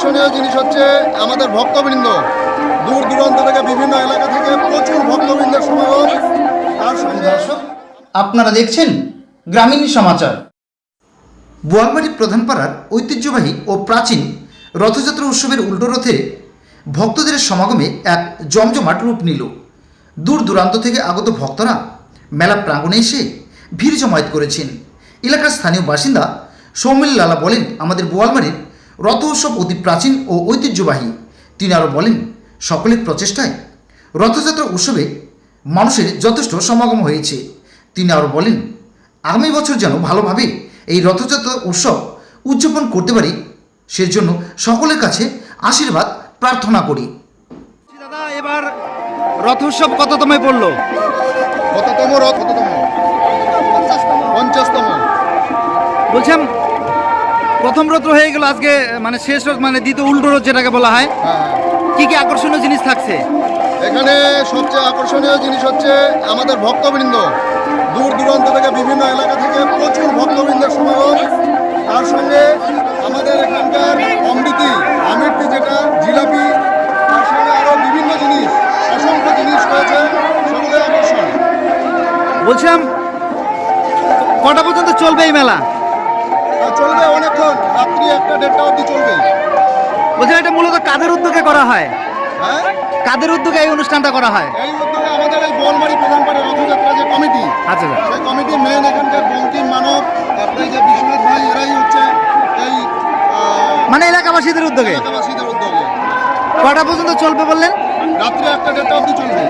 আকর্ষণীয় জিনিস হচ্ছে আমাদের ভক্তবৃন্দ। দূর দূরান্ত থেকে বিভিন্ন এলাকা থেকে প্রচুর ভক্তবৃন্দের সমাগম। আপনারা দেখছেন গ্রামীণ সমাচার। বোয়ালবাড়ি প্রধানপাড়ার ঐতিহ্যবাহী ও প্রাচীন রথযাত্রা উৎসবের উল্টো রথে ভক্তদের সমাগমে এক জমজমাট রূপ নিল। দূর দূরান্ত থেকে আগত ভক্তরা মেলা প্রাঙ্গণে এসে ভিড় জমায়েত করেছেন। এলাকার স্থানীয় বাসিন্দা সৌমিল লালা বলেন, আমাদের বোয়ালবাড়ির রথ উৎসব অতি প্রাচীন ও ঐতিহ্যবাহী। তিনি আরও বলেন সকলের প্রচেষ্টায় রথযাত্রা উৎসবে মানুষের যথেষ্ট সমাগম হয়েছে। তিনি আরও বলেন আগামী বছর যেন ভালোভাবে এই রথযাত্রা উৎসব উদযাপন করতে পারি সেজন্য সকলের কাছে আশীর্বাদ প্রার্থনা করি। দাদা এবার রথ উৎসব কততমে পড়ল? কততম রথ? কততম? পঞ্চাশতম। বলছিলাম প্রথম রথ হয়ে গেল আজকে মানে শেষ রথ মানে দ্বিতীয় উল্টো রথ যেটাকে বলা হয়। হ্যাঁ কি কি আকর্ষণীয় জিনিস থাকছে? এখানে সবচেয়ে আকর্ষণীয় জিনিস হচ্ছে আমাদের ভক্তবৃন্দ। দূর দূরান্ত থেকে বিভিন্ন এলাকা থেকে প্রচুর ভক্তবৃন্দের সমাগম। তার সঙ্গে আমাদের এখানকার অমৃতি আমিরটি যেটা জিলাপি তার সঙ্গে আরও বিভিন্ন জিনিস অসংখ্য জিনিস রয়েছে সেগুলো আকর্ষণ। বলছিলাম কটা পর্যন্ত চলবে এই মেলা? চলবে একটা দেড়টা অবধি চলবে। বলছিলাম এটা মূলত কাদের উদ্যোগে করা হয়? হ্যাঁ? কাদের উদ্যোগে এই অনুষ্ঠানটা করা হয়? এই উদ্যোগে আমাদের এই বোলমারি প্রধানপাড়া রথযাত্রা যে কমিটি আচ্ছা আচ্ছা। সেই কমিটি মেন এখানকার বঙ্কিম মানব তারপরে যে বিশ্বনাথ ভাই এরাই হচ্ছে এই মানে এলাকাবাসীদের উদ্যোগে? এলাকাবাসীদের উদ্যোগে। কটা পর্যন্ত চলবে বললেন? রাত্রে একটা দেড়টা অবধি চলবে।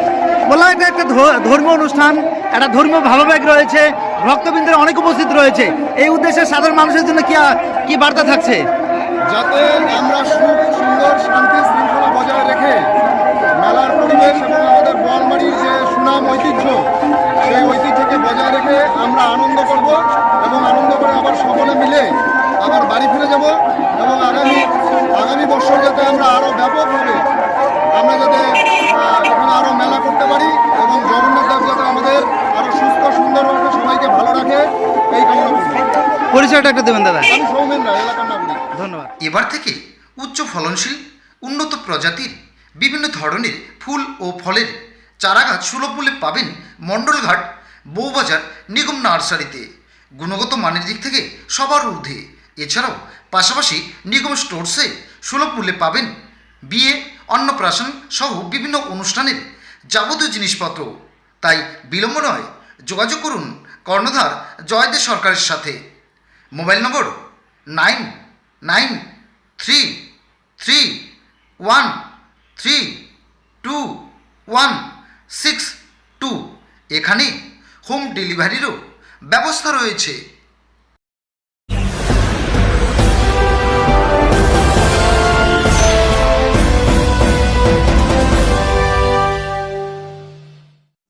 বললাম এটা একটা ধর্মীয় অনুষ্ঠান একটা ধর্মীয় ভাবাবেগ রয়েছে ভক্তবৃন্দের অনেক উপস্থিত রয়েছে। এই উদ্দেশ্যে সাধারণ মানুষের জন্য কি কি বার্তা থাকছে? যাতে আমরা সুখ সুন্দর শান্তি শৃঙ্খলা বজায় রেখে মেলার পরিবেশ এবং আমাদের বোয়ালমারির যে সুনাম ঐতিহ্য সেই ঐতিহ্যকে বজায় রেখে আমরা আনন্দ করব এবং আনন্দ করে আবার সকলে মিলে আবার বাড়ি ফিরে যাব এবং আগামী আগামী বছর যাতে আমরা আরও ব্যাপকভাবে আমরা যাতে এখানে আরও মেলা করতে পারি এবং জগন্নাথ যাতে আমাদের আরও সুস্থ সুন্দরভাবে সবাইকে ভালো রাখে এই কামনা পরিচয়টা একটা দেবেন দাদা। আমি সৌমেন রায় এলাকার নাগরিক। ধন্যবাদ। এবার থেকে উচ্চ ফলনশীল, উন্নত প্রজাতির, বিভিন্ন ধরনের ফুল ও ফলের চারাগাছ সুলভ মূল্যে পাবেন মণ্ডলঘাট বৌবাজার নিগম নার্সারিতে। গুণগত মানের দিক থেকে সবার ঊর্ধ্বে। এছাড়াও পাশাপাশি নিগম স্টোরসে সুলভ মূল্যে পাবেন বিয়ে, অন্নপ্রাশন সহ বিভিন্ন অনুষ্ঠানের যাবতীয় জিনিসপত্র। তাই বিলম্ব নয়, যোগাযোগ করুন কর্ণধার জয়দেব সরকারের সাথে। Mobile number nine nine three three one three two one six two. এখানে হোম ডেলিভারিরও ব্যবস্থা রয়েছে।